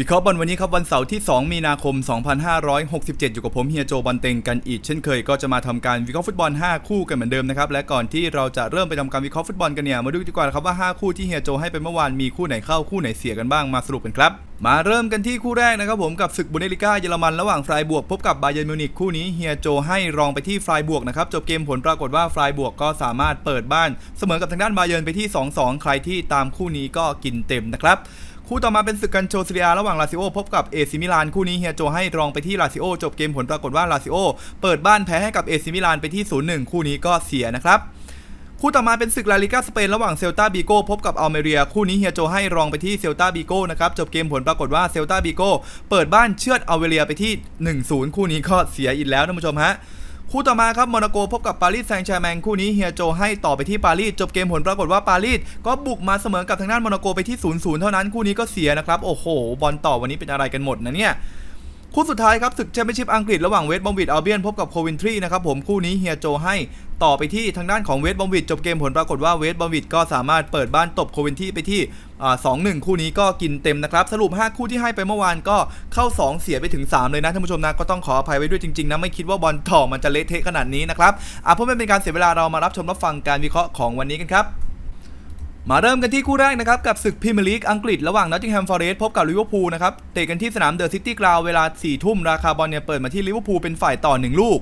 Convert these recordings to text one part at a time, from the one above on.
วิเคราะห์บอลวันนี้ครับวันเสาร์ที่ 2 มีนาคม 2567 อยู่กับผมเฮียโจบอลเต็งกันอีกเช่นเคยก็จะมาทำการวิเคราะห์ฟุตบอล 5 คู่กันเหมือนเดิมนะครับและก่อนที่เราจะเริ่มไปทำการวิเคราะห์ฟุตบอลกันเนี่ยมาดูดีกว่าครับว่า 5 คู่ที่เฮียโจให้ไปเมื่อวานมีคู่ไหนเข้าคู่ไหนเสียกันบ้างมาสรุปกันครับมาเริ่มกันที่คู่แรกนะครับผมกับศึกบุนเดลิก้าเยอรมันระหว่างฟรายบวกพบกับบาเยิร์นมิวนิกคู่นี้เฮียโจให้รองไปที่ฟรายบวกนะครับจบเกมผลปรากฏว่าฟรายบวกก็สามารถเปิดบ้าน เสมอกับทางด้านบาเยิร์นไปที่ 2-2 ใครที่ตามคู่นี้ก็กินเต็มนะครับ คู่ต่อมาเป็นศึกกันโชซิเลียระหว่างลาซิโอพบกับเอซิมิลานคู่นี้เฮียโจให้รองไปที่ลาซิโอจบเกมผลปรากฏว่าลาซิโอเปิดบ้านแพ้ให้กับเอซิมิลานไปที่ 0-1 คู่นี้ก็เสียนะครับคู่ต่อมาเป็นศึกลาลิกาสเปนระหว่างเซลตาบิโกพบกับอัลเมเรีย คู่นี้เฮียโจให้รองไปที่เซลตาบิโกนะครับ จบเกมผลปรากฏว่าเซลตาบิโกเปิดบ้านเชือดอัลเวเรียไปที่ 1-0 คู่นี้ก็เสียอีกแล้วท่านผู้ชมฮะ คู่ต่อมาครับโมนาโกพบกับปารีสแซงต์แชร์แมงคู่นี้เฮียโจให้ต่อไปที่ปารีสจบเกมผลปรากฏว่าปารีสก็บุกมาเสมอกับทางด้านโมนาโกไปที่0-0เท่านั้นคู่นี้ก็เสียนะครับโอ้โห บอลต่อวันนี้เป็นอะไรกันหมดนะเนี่ย คู่สุดท้ายครับศึกแชมเปี้ยนชิพอังกฤษระหว่างเวสต์บอมวิดอัลเบียนพบกับโควินทรีนะครับผมคู่นี้เฮียโจให้ต่อไปที่ทางด้านของเวสต์บอมวิดจบเกมผลปรากฏว่าเวสต์บอมวิดก็สามารถเปิดบ้านตบโควินทรีไปที่สองหนึ่งคู่นี้ก็กินเต็มนะครับ สรุป 5 คู่ที่ให้ไปเมื่อวานก็เข้า 2 เสียไปถึง 3 เลยนะท่านผู้ชมนะ ก็ต้องขออภัยไว้ด้วยจริง ๆ นะ ไม่คิดว่าบอลต่อมันจะเละเทะขนาดนี้นะครับอะเพื่อไม่เป็นการเสียเวลาเรามารับชมรับฟังการวิเคราะห์ของวันนี้กันครับ มาเริ่มกันที่คู่แรกนะครับกับศึกพรีเมียร์ลีกอังกฤษระหว่างนอตติงแฮมฟอร์เรสต์พบกับลิเวอร์พูลนะครับเตะกันที่สนามเดอะซิตี้กราวเวลา4ทุ่มราคาบอลเนี่ยเปิดมาที่ลิเวอร์พูลเป็นฝ่ายต่อ 1 ลูก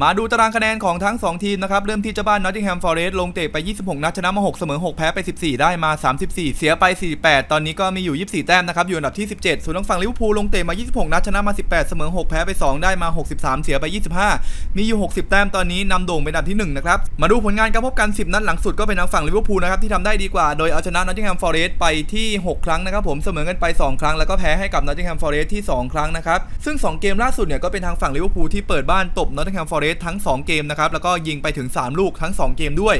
มาดูตารางคะแนนของทั้ง 2 ทีมนะครับ เริ่มที่เจ้าบ้านนอตติงแฮมฟอร์เรสต์ลงเตะไป 26 นัดชนะมา 6 เสมอ 6 แพ้ไป 14 ได้มา 34 เสียไป 48 ตอนนี้ก็มีอยู่ 24 แต้มนะครับ อยู่อันดับที่ 17 ส่วนทางฝั่งลิเวอร์พูลลงเตะมา 26 นัดชนะมา 18 เสมอ 6 แพ้ไป 2 ได้มา 63 เสียไป 25 มีอยู่ 60 แต้มตอนนี้นำโด่งเป็นอันดับที่1นะครับ มาดูผลงานการพบกัน 10 นัดหลังสุดก็เป็นทางฝั่งลิเวอร์พูลนะครับที่ทำได้ดีกว่า โดยเอาชนะนอตติงแฮมฟอร์เรสต์ไปที่ 6 ครั้งนะครับผมเสมอกันไป 2 ครั้งแล้วก็แพ้ให้กับนอตติงแฮมฟอร์เรสต์ที่ 2 ครั้งนะครับซึ่ง 2 เกมล่าสุดเนี่ยก็เป็นทางฝั่งลิเวอร์พูลที่เปิดบ้านตบนอตติงแฮมฟอร์รสทั้ง 2 เกมนะครับแล้วก็ยิงไปถึง 3 ลูกทั้ง 2 เกมด้วย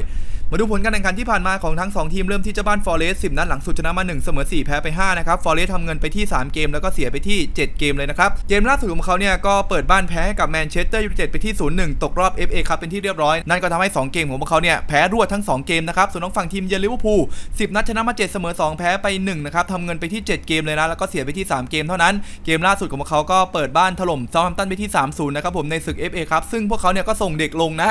มาดูผลการแข่งขันที่ผ่านมาของทั้ง 2 ทีมเริ่มที่เจ้าบ้านฟอร์เรสต์10นัดหลังสุดชนะมา1เสมอ4แพ้ไป5นะครับฟอร์เรสต์ทำเงินไปที่ 3 เกมแล้วก็เสียไปที่ 7 เกมเลยนะครับเกมล่าสุดของเขาเนี่ยก็เปิดบ้านแพ้ให้กับแมนเชสเตอร์ยูไนเต็ดไปที่ 0-1 ตกรอบ FA ครับเป็นที่เรียบร้อย นั่นก็ทำให้ 2 เกมของพวกเขาเนี่ยแพ้รวดทั้ง 2 เกมนะครับส่วนทางฝั่งทีมเยลิเวอร์พูล10 นัดชนะมา 7 เสมอ 2 แพ้ไป1นะครับทำเงินไปที่ 7 เกมเลยนะแล้วก็เสียไปที่ 3 เกมเท่านั้น เกมล่าสุดของพวกเขาก็เปิดบ้านถล่มซาท์แฮมตันไปที่ 3-0 นะครับผมในศึก FA ครับซึ่งพวกเขาเนี่ยก็ส่งเด็กลงนะ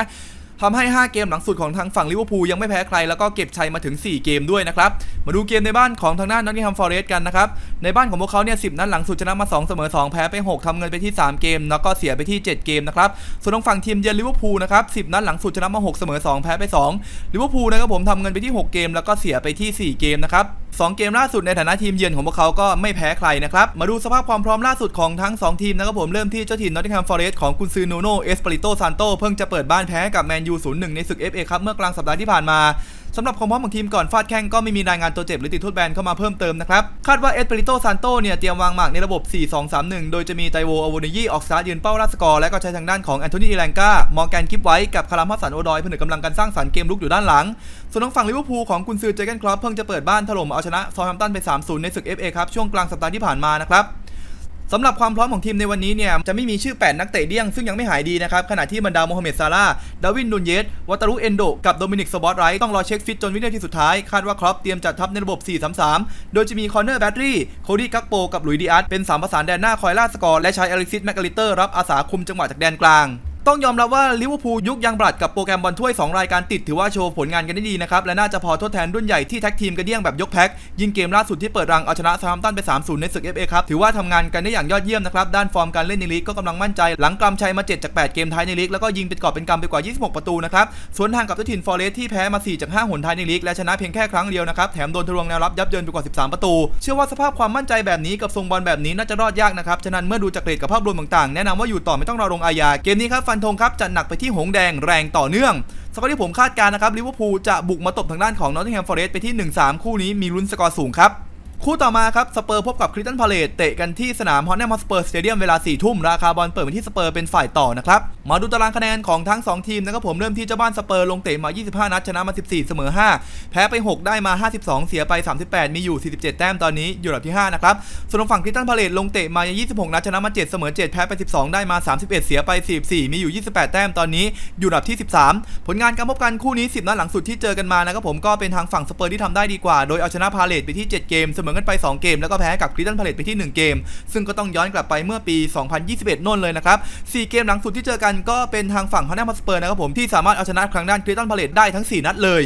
ทำให้ 5 เกมหลังสุดของทางฝั่งลิเวอร์พูลยังไม่แพ้ใครแล้วก็เก็บชัยมาถึง 4 เกมด้วยนะครับ มาดูเกมในบ้านของทางด้านนอตติงแฮมฟอร์เรสต์กันนะครับ ในบ้านของพวกเขาเนี่ย10นัดหลังสุดชนะมา 2 เสมอ 2 แพ้ไป 6ทำเงินไปที่ 3 เกม แล้วก็เสียไปที่ 7 เกมนะครับ ส่วนทางฝั่งทีมเยือนลิเวอร์พูลนะครับ10 นัดหลังสุดชนะมา 6 เสมอ 2 แพ้ไป2ลิเวอร์พูลนะครับผมทำเงินไปที่ 6 เกม แล้วก็เสียไปที่ 4 เกมนะครับ 2 เกมล่าสุดในฐานะทีมเยือนของพวกเขาก็ไม่แพ้ใครนะครับ มาดูสภาพความพร้อมล่าสุดของทั้ง 2 ทีมนะครับผมเริ่มที่เจ้าถิ่นนอตติงแฮมฟอร์เรสต์ของกุนซือนูโนเอสปริโตซานโตเพิ่งจะเปิดบ้านแพ้กับแมนยู0-1ในศึก FA ครับเมื่อกลางสัปดาห์ที่ผ่านมา สำหรับความพร้อมของทีมก่อนฟาดแข้งก็ไม่มีรายงานตัวเจ็บหรือติดโทษแบนเข้ามาเพิ่มเติมนะครับคาดว่าเอสเปริโตซานโตเนี่ยเตรียมวางหมากในระบบ 4-2-3-1 โดยจะมีไตโวอโวนิยีออกสตาร์ทยืนเป้าราสกอร์และก็ใช้ทางด้านของแอนโทนีอีแลงกามอร์แกนกิฟไว้กับคารามัสสันโอดอยผนึกกำลังกันสร้างสรรค์เกมลุกอยู่ด้านหลัง ส่วนทางฝั่งลิเวอร์พูลของกุนซือเจเกนครอปเพิ่งจะเปิดบ้านถล่มเอาชนะซอลแฮมตันไป 3-0 ในศึก FA ครับช่วงกลางสัปดาห์ที่ผ่านมานะครับ สำหรับความพร้อมของทีมในวันนี้เนี่ยจะไม่มีชื่อ 8 นักเตะเดี้ยงซึ่งยังไม่หายดีนะครับขณะที่บรรดาโมฮัมเหม็ดซาร่าดาวินนูนเยสวัตารุเอนโดกับโดมินิกสบอตไรท์ต้องรอเช็คฟิตจนวินาทีสุดท้าย คาดว่าครอปเตรียมจัดทัพในระบบ 4-3-3 โดยจะมีคอนเนอร์แบตรีโคดี้กักโปกับหลุยดิอาร์ตเป็น3ประสานแดนหน้าคอยล่าสกอร์และใช้อเล็กซิสแมกกาลิเตอร์รับอาสาคุมจังหวะจากแดนกลาง ต้องยอมรับว่าลิเวอร์พูลยุคยังบลัดกับโปรแกรมบอลถ้วย 2 รายการติดถือว่าโชว์ผลงานกันได้ดีนะครับ และน่าจะพอทดแทนรุ่นใหญ่ที่แท็กทีมกันเดี่ยงแบบยกแพ็คยิงเกมล่าสุดที่เปิดรังเอาชนะซาร์มตันไป 3-0 ในศึก FA ครับถือว่าทำงานกันได้อย่างยอดเยี่ยมนะครับด้านฟอร์มการเล่นในลีกก็กำลังมั่นใจหลังกำชัยมา 7 จาก 8 เกมท้ายในลีกแล้วก็ยิงเป็นกอบเป็นกำไปกว่า 26 ประตูนะครับสวนทางกับเจ้าถิ่นฟอร์เรสที่แพ้มา 4 จาก 5 หนท้ายในลีกและชนะเพียงแค่ครั้งเดียวนะครับแถมโดนทะลวงแนวรับยับเยินไปกว่า 13 ประตู เชื่อว่าสภาพความมั่นใจแบบนี้กับทรงบอลแบบนี้น่าจะรอดยากนะครับฉะนั้นเมื่อดูจากเกรดกับภาพรวมต่างๆแนะนำว่าอยู่ต่อไม่ต้องรอลงอาญาเกมนี้ครับฟันธงครับจะหนักไปที่หงแดงแรงต่อเนื่องสกอร์ที่ผมคาดการณ์นะครับลิเวอร์พูลจะบุกมาตบทางด้านของนอตติงแฮมฟอร์เรสต์ไปที่ 1-3 คู่นี้มีลุ้นสกอร์สูงครับ คู่ต่อมาครับสเปอร์พบกับคริสตันพาเลตเตะกันที่สนามฮอนแนมอสเปอร์สเตเดียมเวลา4ี่ทุ่มราคาบอลเปิดไปที่สเปอร์เป็นฝ่ายต่อนะครับ มาดูตารางคะแนนของทั้ง 2 ทีมนะครับผมเริ่มที่เจ้าบ้านสเปอร์ลงเตะมา 25 นัดชนะมา 14 เสมอ 5 แพ้ไป 6 ได้มา 52 เสียไป 38 มีอยู่ 47 แต้มตอนนี้อยู่อันดับที่ 5 นะครับ ส่วนฝั่งคริสตันพาเลตลงเตะมา 26 นัดชนะมา 7 เสมอ 7 แพ้ไป 12 ได้มา 31 เสียไป 44 มีอยู่ 28 แต้มตอนนี้อยู่อันดับที่ 13 ผลงานการพบกันคู่นี้ 10 นัดหลังสุดที่เจอกันมานะครับผมก็เป็นทางฝั่งสเปอร์ที่ทำได้ดีกว่า โดยเอาชนะพาเลตไปที่ 7 เกมเสมอกันไป 2 เกม แล้วก็แพ้กับคริสตันพาเลตไปที่ 1 เกม ซึ่งก็ต้องย้อนกลับไปเมื่อปี 2021น่นเลยนะครับ4เกมหลังสุดที่เจอกันก็เป็นทางฝั่งฮอนน่ามาสเปอร์นะครับผมที่สามารถเอาชนะครั้งด้านคริสตันพาเลตได้ทั้ง 4 นัดเลย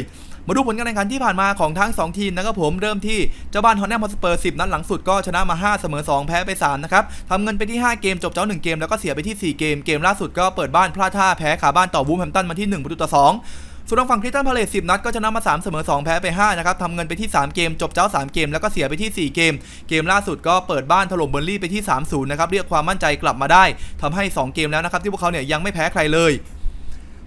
มาดูผลการแข่งขันที่ผ่านมาของทั้ง 2 ทีมนะครับผมเริ่มที่เจ้าบ้านฮอนแนมฮอสเปอร์10 นัดหลังสุดก็ชนะมา 5 เสมอ 2 แพ้ไป 3 นะครับทำเงินไปที่ 5 เกมจบเจ้า 1 เกมแล้วก็เสียไปที่ 4 เกม เกมล่าสุดก็เปิดบ้านพลาดท่าแพ้ขาบ้านต่อวูฟแฮมตันมาที่ 1 ประตูต่อ 2 ส่วนทางฝั่งคริสตันพาเลต10นัดก็ชนะมา 3 เสมอ 2 แพ้ไป 5 นะครับทำเงินไปที่ 3 เกม จบเจ้า 3 เกม แล้วก็เสียไปที่ 4 เกม เกมล่าสุดก็เปิดบ้านถล่มเบอร์ลี่ไปที่ 3-0 นะครับ เรียกความมั่นใจกลับมาได้ทำให้ 2 เกมแล้วนะครับที่พวกเขาเนี่ยยังไม่แพ้ใครเลย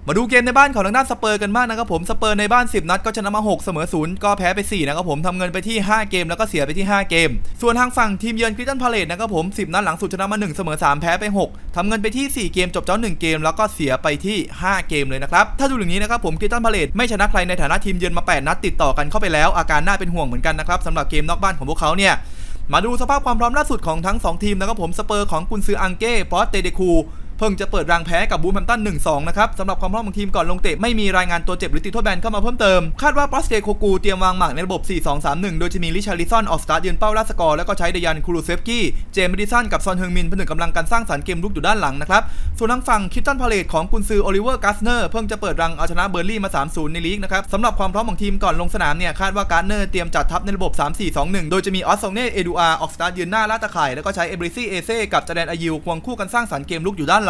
มาดูเกมในบ้านของทางด้านสเปอร์กันบ้างนะครับผมสเปอร์ในบ้าน 10 นัดก็ชนะมา 6 เสมอ0ก็แพ้ไป 4 นะครับผมทำเงินไปที่ 5 เกมแล้วก็เสียไปที่ 5 เกม ส่วนทางฝั่งทีมเยือนคริสตันพาเลตนะครับผม 10 นัดหลังสุดชนะมา 1 เสมอ 3 แพ้ไป 6ทำเงินไปที่ 4 เกมจบเจ้า 1 เกม แล้วก็เสียไปที่ 5 เกมเลยนะครับถ้าดูอย่างนี้นะครับผมคริสตันพาเลตไม่ชนะใครในฐานะทีมเยือนมา 8 นัดติดต่อกันเข้าไปแล้วอาการน่าเป็นห่วงเหมือนกันนะครับสำหรับเกมนอกบ้านของพวกเขาเนี่ยมาดูสภาพความพร้อมล่าสุดของทั้ง 2 ทีมนะครับผมสเปอร์ของกุนซืออังเก้ปอสเตเดคู เพิ่งจะเปิดรังแพ้กับบูมแฮมตัน1-2 นะครับสำหรับความพร้อมของทีมก่อนลงเตะไม่มีรายงานตัวเจ็บหรือติดโทษแบนเข้ามาเพิ่มเติม คาดว่าปอสเตโคกูเตรียมวางหมากในระบบ 4-2-3-1 โดยจะมีลิชาริซอนออกสตาร์ทยืนเป้าล่าสกอร์แล้วก็ใช้เดยันคูรูเซฟกี้เจมส์ดิสันกับซอนเฮงมินผนึกกำลังการสร้างสรรค์เกมลุกอยู่ด้านหลังนะครับส่วนทางฝั่งคิตตันพาเลตของกุนซือโอลิเวอร์กัสเนอร์เพิ่งจะเปิดรังเอาชนะเบอร์ลี่มา 3-0 ในลีกนะครับสำหรับความพร้อมของทีมก่อนลงสนามเนี่ยคาดว่าการ์เนอร์เตรียมจัดทัพในระบบ 3-4-2-1 โดยจะมีออสโซเน่เอดูอาออกสตาร์ทยืนหน้าลาตะข่ายแล้วก็ใช้เอเบริซี่เอเซ่กับจาแดนอายิวควงคู่กันสร้างสรรค์เกมลุกอยู่ด้านหลัง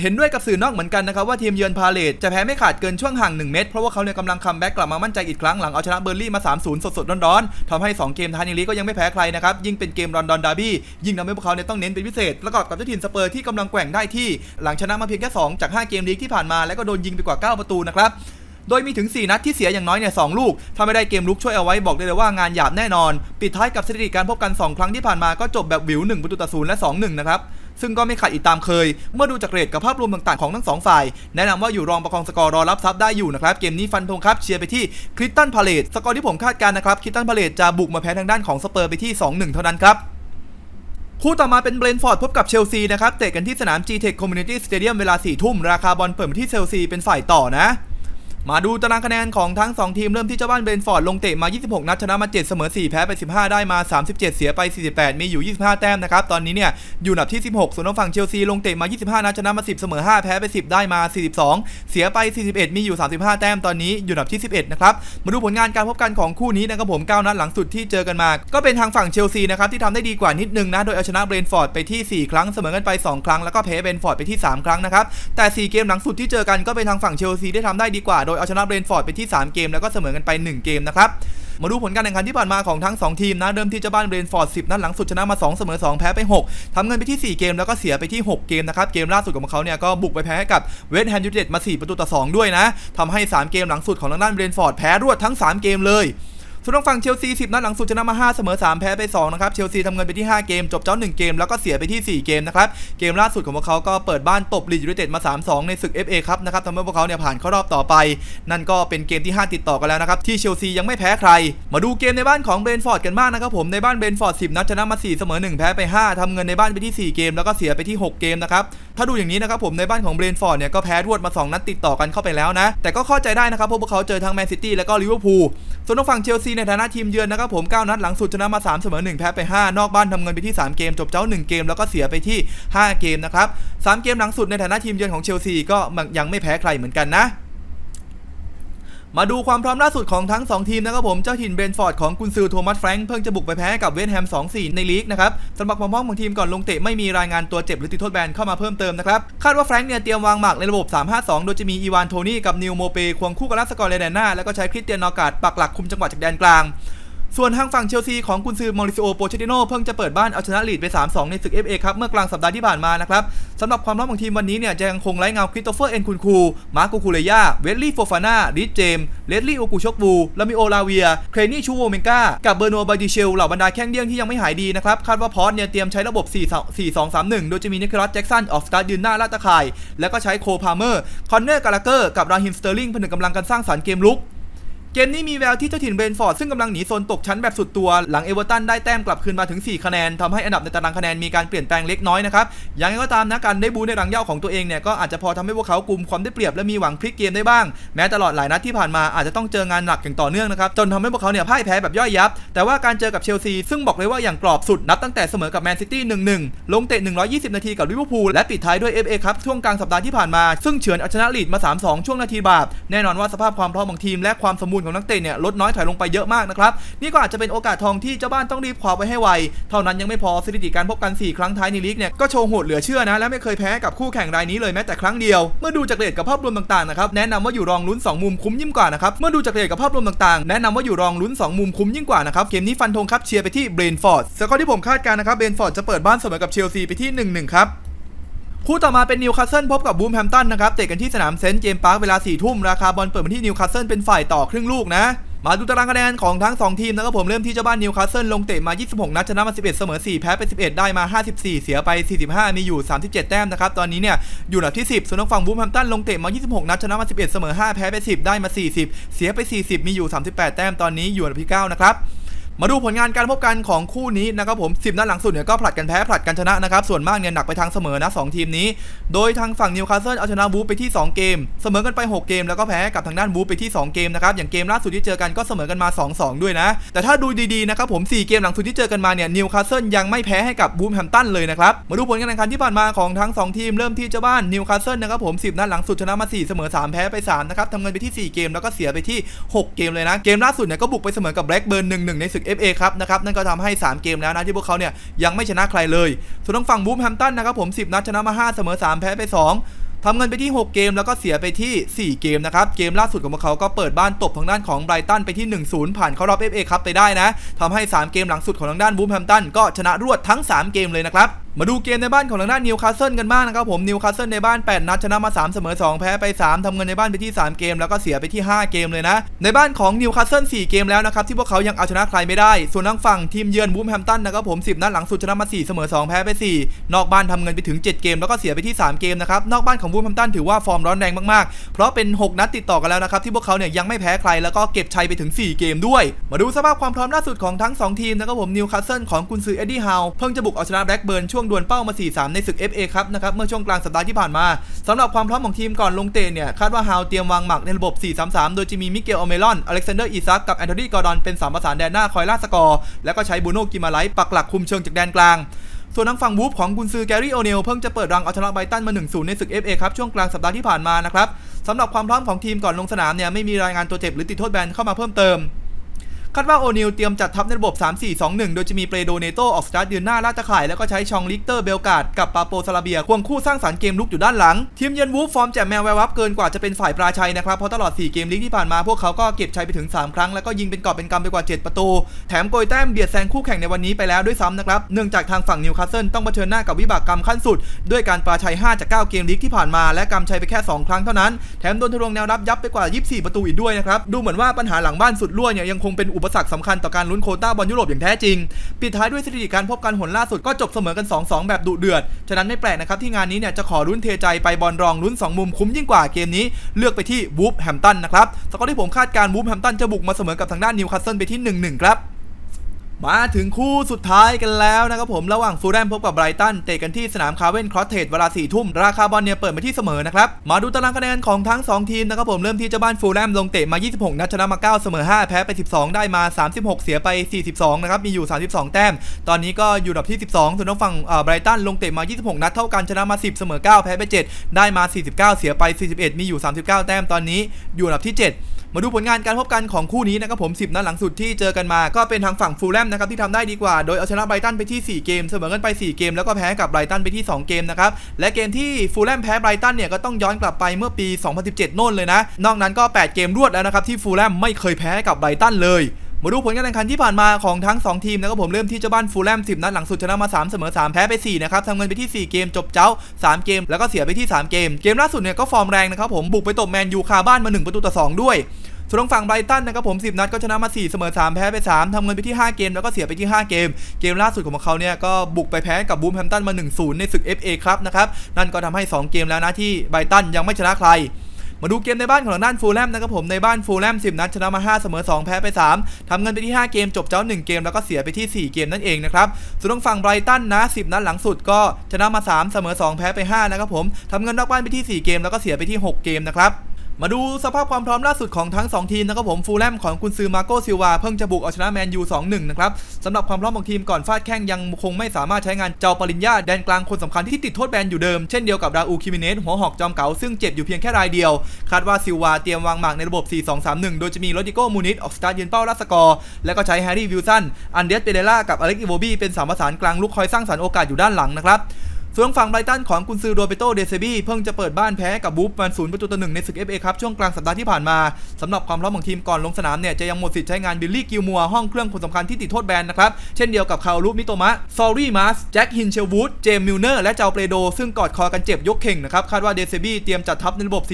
เห็นด้วยกับสื่อนอกเหมือนกันนะครับว่าทีมเยือนพาเลตจะแพ้ไม่ขาดเกินช่วงห่าง 1 เม็ดเพราะว่าเขาเนี่ยกำลังคัมแบ็กกลับมามั่นใจอีกครั้งหลังเอาชนะเบอร์ลี่มา 3-0 สดๆ ร้อนๆทำให้ 2 เกมท้ายในลีกก็ยังไม่แพ้ใครนะครับยิ่งเป็นเกมลอนดอนดาร์บี้ยิ่งทำให้พวกเขาเนี่ยต้องเน้นเป็นพิเศษประกอบกับเจ้าถิ่นสเปอร์ที่กำลังแกว่งได้ที่หลังชนะมาเพียงแค่2จาก 5 เกมลีกที่ผ่านมาแล้วก็โดนยิงไปกว่า 9 ประตูนะครับโดยมีถึง 4 นัดที่เสียอย่างน้อยเนี่ยสลูก ถ้าไม่ได้เกมลุกช่วยเอาไว้บอกได้เลยว่างานหยาบแน่นอน ปิดท้ายกับสถิติการพบกัน 2 ครั้งที่ผ่านมาก็จบแบบวิว 1 ประตูต่อศูนย์และ 2-1 นะครับ ซึ่งก็ไม่ขาดอีกตามเคย เมื่อดูจากเรทกับภาพรวมต่างๆของทั้งสองฝ่าย แนะนำว่าอยู่รองประคองสกอร์รอรับทรัพย์ได้อยู่นะครับ เกมนี้ฟันธงครับเชียร์ไปที่คริสตันพาเลตสกอร์ที่ผมคาดการณ์นะครับคริสตันพาเลตจะบุกมาแพ้ทางด้านของสเปอร์ไปที่ 2-1 เท่านั้นครับคู่ต่อมาเป็นเบรนฟอร์ดพบกับเชลซีนะครับ เตะกันที่สนาม G-Tech Community Stadium เวลา 4 ทุ่ม ราคาบอลเปิดมาที่เชลซีเป็นฝ่ายต่อนะ มาดูตารางคะแนนของทั้ง 2 ทีมเริ่มที่เจ้าบ้านเบรนฟอร์ดลงเตะมา 26 นัดชนะมา 7 เสมอ 4 แพ้ไป 15 ได้มา 37 เสียไป 48 มีอยู่ 25 แต้มนะครับ ตอนนี้เนี่ยอยู่อันดับที่ 16 ส่วนทางฝั่งเชลซีลงเตะมา 25 นัดชนะมา 10 เสมอ 5 แพ้ไป 10 ได้มา 42 เสียไป 41 มีอยู่ 35 แต้มตอนนี้อยู่อันดับที่ 11 นะครับ มาดูผลงานการพบกันของคู่นี้นะครับผม 9 นัดหลังสุดที่เจอกันมา ก็เป็นทางฝั่งเชลซีนะครับที่ทำได้ดีกว่านิดนึงนะโดยเอาชนะเบรนฟอร์ดไปที่ 4 ครั้งเสมอกันไป 2 ครั้งแล้วก็แพ้เบรนฟอร์ดไปที่ 3 ครั้งนะครับแต่ 4 เกมหลังสุดที่เจอกันก็เป็นทางฝั่งเชลซีได้ทำได้ดีกว่าโดยเอาชนะเบรนฟอร์ดไปที่ 3 เกม แล้วก็เสมอกันไป 1 เกมนะครับมาดูผลการแข่งขันที่ผ่านมาของทั้ง 2 ทีมนะเริ่มที่เจ้าบ้านเบรนฟอร์ด 10 นัดหลังสุดชนะมา 2 เสมอ 2 แพ้ไป 6 ทำเงินไปที่ 4 เกมแล้วก็เสียไปที่ 6 เกมนะครับ เกมล่าสุดของเขาเนี่ยก็บุกไปแพ้กับเวสต์แฮมยูไนเต็ดมา 4 ประตูต่อ 2 ด้วยนะทำให้ 3 เกมหลังสุดของทางด้านเบรนฟอร์ดแพ้รวดทั้ง 3 เกมเลย ส่วนทางฝั่งเชลซี10นัดหลังสุดชนะมา 5 เสมอ 3 แพ้ไป 2 นะครับ เชลซีทำเงินไปที่ 5 เกม จบเจ้า 1 เกม แล้วก็เสียไปที่ 4 เกมนะครับ เกมล่าสุดของพวกเขาก็เปิดบ้านตบลีดยูไนเต็ดมา 3-2 ในศึก FA ครับนะครับทำให้พวกเขาเนี่ยผ่านเข้ารอบต่อไป นั่นก็เป็นเกมที่ 5 ติดต่อกันแล้วนะครับ ที่เชลซียังไม่แพ้ใคร มาดูเกมในบ้านของเบรนฟอร์ดกันบ้างนะครับผมในบ้านเบรนฟอร์ด10 นัดชนะมา 4 เสมอ 1 แพ้ไป 5ทำเงินในบ้านไปที่ 4 เกม แล้วก็เสียไปที่ 6 เกมนะครับถ้าดูอย่างนี้นะครับผมในบ้านของเบรนฟอร์ดเนี่ยก็แพ้รวดมา 2 นัดติดต่อกันเข้าไปแล้วนะแต่ก็เข้าใจได้นะครับพราะพวกเขาเจอทั้งแมนซิตี้แล้วก็ลิเวอร์พูล ส่วนทางฝั่งเชลซีในฐานะทีมเยือนนะครับผม9นัดหลังสุดชนะมา3เสมอ1แพ้ไป5นอกบ้านทำเงินไปที่ 3 เกม จบเจ้า 1 เกมแล้วก็เสียไปที่ 5 เกมนะครับ3เกมหลังสุดในฐานะทีมเยือนของเชลซีก็ยังไม่แพ้ใครเหมือนกันนะ มาดูความพร้อมล่าสุดของทั้ง 2 ทีมนะครับผม เจ้าถิ่นเบรนฟอร์ดของกุนซือโทมัสแฟรงค์เพิ่งจะบุกไปแพ้กับเวสต์แฮม 2-4 ในลีกนะครับสำหรับความพร้อมของทีมก่อนลงเตะไม่มีรายงานตัวเจ็บหรือติดโทษแบนเข้ามาเพิ่มเติมนะครับ คาดว่าแฟรงค์เนี่ยเตรียมวางหมากในระบบ 3-5-2 โดยจะมีอีวานโทนี่กับนิวโมเปควงคู่กับลัสกอร์เลเดน่าแล้วก็ใช้คริสเตียนนอกาดปักหลักคุมจังหวะจากแดนกลาง ส่วนทางฝั่งเชลซีของกุนซือมอริซิโอโปเชติโนเพิ่งจะเปิดบ้านเอาชนะลีดไป 3-2 ในศึก FA ครับเมื่อกลางสัปดาห์ที่ผ่านมานะครับสำหรับความพร้อมของทีมวันนี้เนี่ยจะยังคงไร้เงาคริสโตเฟอร์เอ็นคุนคู มาร์โกคูเลยาเวลลี่โฟฟาน่าริชเจมเลดลี่โอกูชกบูลามิโอลาเวีย เครนี่ชูโวเมงกากับเบอร์โนบาดิเชลเหล่าบรรดาแข้งเดี้ยงที่ยังไม่หายดีนะครับคาดว่าพอสเนี่ยเตรียมใช้ระบบ 4-2-3-1 โดยจะมีนิโคลัสแจ็กสันออกสตาร์ทยืนหน้าลาดตะข่ายแล้วก็ใช้โคพาเมอร์คอนเนอร์กาลาเกอร์กับราฮิมสเตอร์ลิงผนึกกำลังกันสร้างสรรค์เกมลุก เกมนี้มีแววที่เจ้าถิ่นเบนท์ฟอร์ดซึ่งกำลังหนีโซนตกชั้นแบบสุดตัว หลังเอเวอร์ตันได้แต้มกลับคืนมาถึง 4 คะแนนทำให้อันดับในตารางคะแนนมีการเปลี่ยนแปลงเล็กน้อยนะครับอย่างไรก็ตามนะการได้บูในรังเย่าของตัวเองเนี่ยก็อาจจะพอทำให้พวกเขากลุ่มความได้เปรียบและมีหวังพลิกเกมได้บ้าง แม้ตลอดหลายนัดที่ผ่านมาอาจจะต้องเจองานหนักอย่างต่อเนื่องนะครับจนทำให้พวกเขาเนี่ยพ่ายแพ้แบบย่อยยับ แต่ว่าการเจอกับเชลซีซึ่งบอกเลยว่าอย่างกรอบสุดนับตั้งแต่เสมอกับแมนซิตี้1-1 ลงเตะ 120 นาทีกับลิเวอร์พูลและปิดท้ายด้วย FA ครับช่วงกลางสัปดาห์ที่ผ่านมาซึ่งเฉือนเอาชนะลีดมา 3-2 ช่วงนาทีบาปแน่นอนว่าสภาพความพร้อมของทีมและความสมบูรณ์ของนักเตะเนี่ยลดน้อยถอยลงไปเยอะมากนะครับนี่ก็อาจจะเป็นโอกาสทองที่เจ้าบ้านต้องรีบคว้าไว้ให้ไวเท่านั้นยังไม่พอสถิติการพบกัน 4 ครั้งท้ายในลีกเนี่ยก็โชว์โหดเหลือเชื่อนะและไม่เคยแพ้กับคู่แข่งรายนี้เลยแม้แต่ครั้งเดียวเมื่อดูจากเรทกับภาพรวมต่างๆนะครับแนะนำว่าอยู่รองลุ้น 2 มุมคุ้มยิ่งกว่านะครับเมื่อดูจากเรทกับภาพรวมต่างๆ แนะนำว่าอยู่รองลุ้น 2 มุมคุ้มยิ่งกว่านะครับเกมนี้ฟันธงครับเชียร์ไปที่เบรนฟอร์ดสกอร์ที่ผมคาดการณ์นะครับเบรนฟอร์ดจะเปิดบ้านเสมอกับเชลซีไปที่1-1ครับ คู่ต่อมาเป็นนิวคาสเซิลพบกับบูมแฮมตันนะครับเตะกันที่สนามเซนต์เจมส์พาร์คเวลา4ทุ่มราคาบอลเปิดมาที่นิวคาสเซิลเป็นฝ่ายต่อครึ่งลูกนะมาดูตารางคะแนนของทั้ง 2 ทีมนะครับผมเริ่มที่เจ้าบ้านนิวคาสเซิลลงเตะมา 26 นัดชนะมา 11 เสมอ 4 แพ้ไป 11 ได้มา 54 เสียไป 45 มีอยู่ 37 แต้มนะครับ ตอนนี้เนี่ยอยู่อันดับที่ 10 ส่วนทางฝั่งบูมแฮมตันลงเตะมา 26 นัดชนะมา 11 เสมอ 5 แพ้ไป 10 ได้มา 40 เสียไป 40 มีอยู่ 38 แต้มตอนนี้อยู่อันดับที่ 9 นะครับ มาดูผลงานการพบกันของคู่นี้นะครับผม10นัดหลังสุดเนี่ยก็ผลัดกันแพ้ผลัดกันชนะนะครับส่วนมากเนี่ยหนักไปทางเสมอนะ2ทีมนี้ โดยทางฝั่งนิวคาสเซิลเอาชนะบูไปที่ 2 เกม เสมอกันไป 6 เกม แล้วก็แพ้กับทางด้านบูไปที่ 2 เกมนะครับอย่างเกมล่าสุดที่เจอกันก็เสมอกันมา 2-2 ด้วยนะ แต่ถ้าดูดีๆนะครับผม4เกมหลังสุดที่เจอกันมาเนี่ยนิวคาสเซิลยังไม่แพ้ให้กับบูฟแฮมตันเลยนะครับมาดูผลการแข่งขันที่ผ่านมาของทั้ง 2 ทีมเริ่มที่เจ้าบ้านนิวคาสเซิลนะครับผม10นัดหลังสุดชนะมา 4 เสมอ 3 แพ้ไป3นะครับทำเงินไปที่ 4 เกมแล้วก็เสียไปที่ 6 เกมเลยนะเกมล่าสุดเนี่ยก็บุกไปเสมอกับแบล็กเบิร์น1-1ในศึก FA ครับนะครับนั่นก็ทำให้ 3 เกมแล้วนะที่พวกเขาเนี่ยยังไม่ชนะใครเลย ส่วนทางฝั่งบูมแฮมตันนะครับผม 10 นัดชนะมา 5 เสมอ 3 แพ้ไป 2ทำเงินไปที่ 6 เกมแล้วก็เสียไปที่ 4 เกมนะครับ เกมล่าสุดของพวกเขาก็เปิดบ้านตบทางด้านของไบรตันไปที่ 1-0 ผ่านเข้ารอบ FA ครับไปได้นะทำให้ 3 เกมหลังสุดของทางด้านบูมแฮมตันก็ชนะรวดทั้ง 3 เกมเลยนะครับมาดูเกมในบ้านของทางด้านนิวคาสเซิลกันบ้างนะครับผมนิวคาสเซิลในบ้าน 8 นัดชนะมา 3 เสมอ 2 แพ้ไป 3ทำเงินในบ้านไปที่ 3 เกม แล้วก็เสียไปที่ 5 เกมเลยนะ ในบ้านของนิวคาสเซิล4เกมแล้วนะครับที่พวกเขายังเอาชนะใครไม่ได้ ส่วนทางฝั่งทีมเยือนบูมแฮมตันนะครับผม 10 นัดหลังสุดชนะมา 4 เสมอ 2 แพ้ไป 4 นอกบ้านทำเงินไปถึง 7 เกม แล้วก็เสียไปที่ 3 เกมนะครับนอกบ้านของบูมแฮมตันถือว่าฟอร์มร้อนแรงมากๆ เพราะเป็น 6 นัดติดต่อกันแล้วนะครับที่พวกเขาเนี่ยยังไม่แพ้ใครแล้วก็เก็บชัยไปถึง 4 เกมด้วย มาดูสภาพความพร้อมล่าสุดของทั้ง 2 ทีมนะครับผมนิวคาสเซิลของกุนซือเอ็ดดี้ฮาวเพิ่งจะบุกเอาชนะแบล็กเบิร์นช่วงดวลเป้ามา 4-3 ในศึก FA ครับนะครับเมื่อช่วงกลางสัปดาห์ที่ผ่านมาสำหรับความพร้อมของทีมก่อนลงเตะเนี่ยคาดว่าฮาวเตรียมวางหมักในระบบ 4-3-3 โดยจะมีมิเกลอเมรอนอเล็กซานเดอร์อีซักกับแอนโทนีกอร์ดอนเป็นสามประสานแดนหน้าคอยล่าสกอร์แล้วก็ใช้บูโน่กิมาไลท์ปักหลักคุมเชิงจากแดนกลางส่วนทางฝั่งวูฟของกุนซือแกรี่โอเนลเพิ่งจะเปิดรังเอาชนะไบรตันมา 1-0 ในศึก FA ครับช่วงกลางสัปดาห์ที่ผ่านมานะครับสำหรับความพร้อมของทีมก่อนลงสนามเนี่ยไม่มีรายงานตัวเจ็บหรือติดโทษแบนเข้ามาเพิ่มเติม คาดว่าโอนิลเตรียมจัดทัพในระบบ 3-4-2-1 โดยจะมีเปโดเนโตออกสตาร์ทยืนหน้าลาดตะข่ายแล้วก็ใช้ชองลิกเตอร์เบลกาดกับปาโปซาลาเบียควงคู่สร้างสรรค์เกมลุกอยู่ด้านหลัง ทีมเยือนวูฟฟอร์มแจ่มแมวแวววับเกินกว่าจะเป็นฝ่ายปราชัยนะครับเพราะตลอด 4 เกมลีกที่ผ่านมาพวกเขาก็เก็บชัยไปถึง 3 ครั้งแล้วก็ยิงเป็นกอบเป็นกำไปกว่า 7 ประตู แถมโกยแต้มเบียดแซงคู่แข่งในวันนี้ไปแล้วด้วยซ้ำนะครับเนื่องจากทางฝั่งนิวคาสเซิลต้องเผชิญหน้ากับวิบากกรรมขั้นสุด ด้วยการปราชัย 5 จาก 9 เกมลีกที่ผ่านมา และกำชัยไปแค่ 2 ครั้งเท่านั้นแถมโดนทะลวงแนวรับยับไปกว่า 24 ประตูอีกด้วยนะครับดูเหมือนว่าปัญหาหลังบ้านสุดรั่วเนี่ยยังคงเป็นอุปสรรคสำคัญต่อการลุ้นโคต้าบอลยุโรปอย่างแท้จริง ปิดท้ายด้วยสถิติการพบกันหนล่าสุดก็จบเสมอกัน 2-2 แบบดุเดือด ฉะนั้นไม่แปลกนะครับที่งานนี้เนี่ยจะขอลุ้นเทใจไปบอลรองลุ้น 2 มุมคุ้มยิ่งกว่าเกมนี้ เลือกไปที่วูฟแฮมตันนะครับสกอร์ที่ผมคาดการวูฟแฮมตันจะบุกมาเสมอกับทางด้านนิวคาสเซิลไปที่ 1-1 ครับ มาถึงคู่สุดท้ายกันแล้วนะครับผมระหว่างฟูลแลมพบกับไบรตันเตะกันที่สนามคาเวนครอสเทดเวลา4ี่ทุ่มราคาบอลเนี่ยเปิดมาที่เสมอนะครับ มาดูตารางคะแนนของทั้ง 2 ทีมนะครับผมเริ่มที่เจ้าบ้านฟูลแลมลงเตะมา 26 นัดชนะมา 9 เสมอ 5 แพ้ไป 12 ได้มา 36 เสียไป 42 นะครับ มีอยู่ 32 แต้ม ตอนนี้ก็อยู่ดับที่ 12 ส่วนทางฝั่งไบรตันลงเตะมา 26 นัดเท่ากันชนะมา 10 เสมอ 9 แพ้ไป 7 ได้มา 49 เสียไป 41 มีอยู่ 39 แต้มตอนนี้อยู่ดับที่ 7 มาดูผลงานการพบกันของคู่นี้นะครับผม10นัดหลังสุดที่เจอกันมาก็เป็นทางฝั่งฟูลแลมนะครับที่ทำได้ดีกว่า โดยเอาชนะไบรตันไปที่ 4 เกม เสมอกันไป 4 เกม แล้วก็แพ้กับไบรตันไปที่ 2 เกมนะครับและเกมที่ฟูลแลมแพ้ไบรตันเนี่ยก็ต้องย้อนกลับไปเมื่อปี 2017 โน่นเลยนะ นอกนั้นก็ 8 เกมรวดแล้วนะครับที่ฟูลแลมไม่เคยแพ้กับไบรตันเลย มาดูผลการแข่งขันที่ผ่านมาของทั้ง 2 ทีมนะครับผมเริ่มที่เจ้าบ้านฟูลแลม10 นัดหลังสุดชนะมา 3 เสมอ 3 แพ้ไป 4 นะครับทำเงินไปที่ 4 เกมจบเจ้า 3 เกม แล้วก็เสียไปที่ 3 เกม เกมล่าสุดเนี่ยก็ฟอร์มแรงนะครับผมบุกไปตบแมนยูคาบ้านมา 1 ประตูต่อ 2 ด้วยส่วนทางฝั่งไบรตันนะครับผม 10 นัดก็ชนะมา 4 เสมอ 3 แพ้ไป 3 ทำเงินไปที่ 5 เกม แล้วก็เสียไปที่ 5 เกม เกมล่าสุดของพวกเขาเนี่ยก็บุกไปแพ้กับบูมแฮมตันมา 1-0 ในศึก FA ครับนะครับนั่นก็ทำให้ 2 เกมแล้วนะที่ไบรตันยังไม่ชนะใคร มาดูเกมในบ้านของทางด้านฟูลแลมนะครับผมในบ้านฟูลแลม10 นัดชนะมา 5 เสมอ 2 แพ้ไป 3ทำเงินไปที่ 5 เกมจบเจ้า 1 เกมแล้วก็เสียไปที่ 4 เกมนั่นเองนะครับส่วนทางฝั่งไบรตันนะ 10 นัดหลังสุดก็ชนะมา 3 เสมอ 2 แพ้ไป5นะครับผมทำเงินนอกบ้านไปที่ 4 เกมแล้วก็เสียไปที่ 6 เกมนะครับ มาดูสภาพความพร้อมล่าสุดของทั้ง 2 ทีมนะครับผมฟูลแลมของกุนซือมาโกซิลวาเพิ่งจะบุกเอาชนะแมนยู2-1 นะครับสำหรับความพร้อมของทีมก่อนฟาดแข้งยังคงไม่สามารถใช้งานเจ้าปริญญาแดนกลางคนสำคัญที่ติดโทษแบนอยู่เดิม เช่นเดียวกับราอูคิมิเนสหัวหอกจอมเก๋าซึ่งเจ็บอยู่เพียงแค่รายเดียว คาดว่าซิลวาเตรียมวางหมากในระบบ 4-2-3-1 โดยจะมีโรดิโกมูนิสออกสตาร์ยืนเป้าลัสกอร์และก็ใช้แฮร์รี่วิลสันอันเดสเปเดล่ากับอเล็กอิโวบี้เป็นสามประสานกลางลุกคอยสร้างสรรค์โอกาสอยู่ด้านหลังนะครับ ส่วนฝั่งไบรตันของกุนซือโรเบโตเดเซบีเพิ่งจะเปิดบ้านแพ้กับบูฟมันศูนย์ประตูต่อหนึ่งในศึก FA ครับช่วงกลางสัปดาห์ที่ผ่านมาสำหรับความพร้อมของทีมก่อนลงสนามเนี่ยจะยังหมดสิทธิ์ใช้งานบิลลี่กิลมัวห้องเครื่องคนสำคัญที่ติดโทษแบนนะครับเช่นเดียวกับคารุมิโตมะซอรี่มาสแจ็คฮินเชลวูดเจมมิลเนอร์และเจ้าเปโดซึ่งกอดคอกันเจ็บยกเข่งนะครับคาดว่าเดเซบีเตรียมจัดทัพในระบบ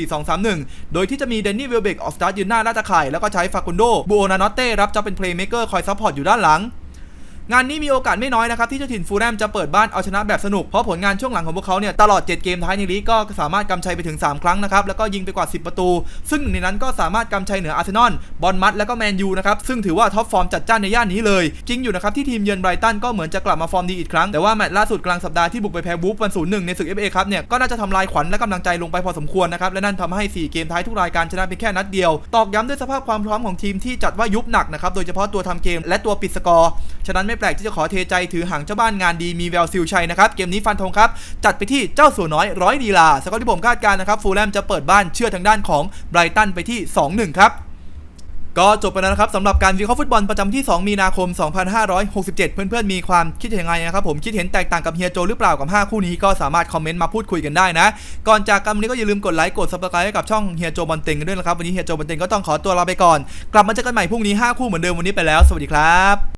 4-2-3-1 โดยที่จะมีเดนนี่เวลเบกออกสตาร์ทยืนหน้าลาตะข่ายแล้วก็ใช้ฟากุนโดบูโอนาโนเต้รับจะเป็นเพลย์เมเกอร์คอยซัพพอร์ตอยู่ด้านหลัง งานนี้มีโอกาสไม่น้อยนะครับที่เจ้าถิ่นฟูลแลมจะเปิดบ้านเอาชนะแบบสนุก เพราะผลงานช่วงหลังของพวกเขาเนี่ยตลอด 7 เกมท้ายในลีกก็สามารถกำชัยไปถึง 3 ครั้งนะครับแล้วก็ยิงไปกว่า 10 ประตู ซึ่งหนึ่งในนั้นก็สามารถกำชัยเหนืออาร์เซนอลบอลมัดแล้วก็แมนยูนะครับซึ่งถือว่าท็อปฟอร์มจัดจ้านในย่านนี้เลย จริงอยู่นะครับที่ทีมเยือนไบรตันก็เหมือนจะกลับมาฟอร์มดีอีกครั้งแต่ว่าแมตช์ล่าสุดกลางสัปดาห์ที่บุกไปแพ้บูฟวันศูนย์หนึ่งในศึก FA ครับเนี่ยก็น่าจะทำลายขวัญและกำลังใจลงไปพอสมควรนะครับและนั่นทำให้ 4 เกมท้ายทุกรายการชนะเพียงแค่นัดเดียว ตอกย้ำด้วยสภาพความพร้อมของทีมที่จัดว่ายุบหนักนะครับโดยเฉพาะตัวทำเกมและตัวปิดสกอร์ ฉะนั้นไม่แปลกที่จะขอเทใจถือหางเจ้าบ้านงานดีมีแววซิลชัยนะครับเกมนี้ฟันธงครับจัดไปที่เจ้าสัวน้อยร้อยดีลาสกอร์ที่ผมคาดการณ์นะครับฟูลแลมจะเปิดบ้านเชื่อทางด้านของไบรตันไปที่ 2-1 ครับก็จบไปแล้วนะครับสำหรับการวิเคราะห์ฟุตบอลประจำที่ 2 มีนาคม 2567 เพื่อนๆ มีความคิดเห็นยังไงนะครับผมคิดเห็นแตกต่างกับเฮียโจหรือเปล่ากับ 5 คู่นี้ก็สามารถคอมเมนต์มาพูดคุยกันได้นะ ก่อนจากกันวันนี้ก็อย่าลืมกดไลค์กด subscribe ให้กับช่องเฮียโจบันเต็งกันด้วยนะครับ วันนี้เฮียโจบันเต็งก็ต้องขอตัวลาไปก่อน กลับมาเจอกันใหม่พรุ่งนี้ 5 คู่เหมือนเดิมวันนี้ไปแล้ว สวัสดีครับ